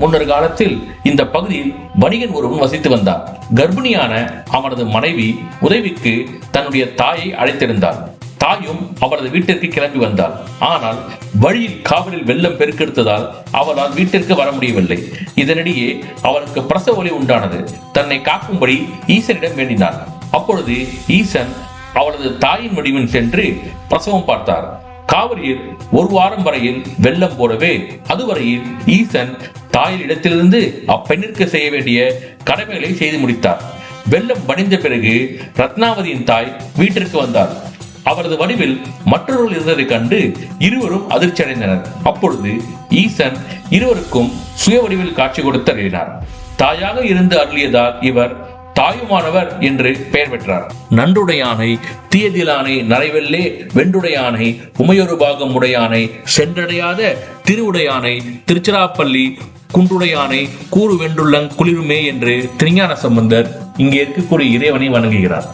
முன்னர் காலத்தில் இந்த பகுதியில் வணிகன் ஒருவன் வசித்து வந்தார் கர்ப்பிணியான அவனது மனைவி உதவிக்கு தன்னுடைய தாயை அழைத்திருந்தார் தாயும் அவரது வீட்டிற்கு கிளம்பி வந்தாள். ஆனால் வழியில் காவலில் வெள்ளம் பெருக்கெடுத்ததால் அவளால் வீட்டிற்கு வர முடியவில்லை. இதனிடையே அவளுக்கு பிரசவ ஒலி உண்டானது. தன்னை காக்கும்படி ஈசனிடம் வேண்டினார் அப்பொழுது ஈசன் அவளது தாயின் வடிவில் சென்று பிரசவம் பார்த்தார். காவிரியில் ஒரு வாரம் வரையில் வெள்ளம் போலவே அதுவரையில் ஈசன் தாயின் இடத்திலிருந்து அப்பெண்ணிற்கு செய்ய வேண்டிய கடமைகளை செய்து முடித்தார். வெள்ளம் வடிந்த பிறகு ரத்னாவதியின் தாய் வீட்டிற்கு வந்தார். அவரது வடிவில் மற்றொருவர்கள் இருந்ததைக் கண்டு இருவரும் அதிர்ச்சி அடைந்தனர் அப்பொழுது ஈசன் இருவருக்கும் சுய வடிவில் காட்சி கொடுத்து அருளினார். தாயாக இருந்து அருளியதால் இவர் தாயுமானவர் என்று பெயர் பெற்றார். நன்றுடையானை தீயதிலானை நரைவெல்லே வெண்டுடையானை உமையொரு பாகம் உடையானை சென்றடையாத திருவுடையானை திருச்சிராப்பள்ளி குன்றுடையானை கூறு வெண்டுள்ளங் குளிருமே என்று திருஞான சம்பந்தர் இங்கே இருக்கக்கூடிய இறைவனை வணங்குகிறார்.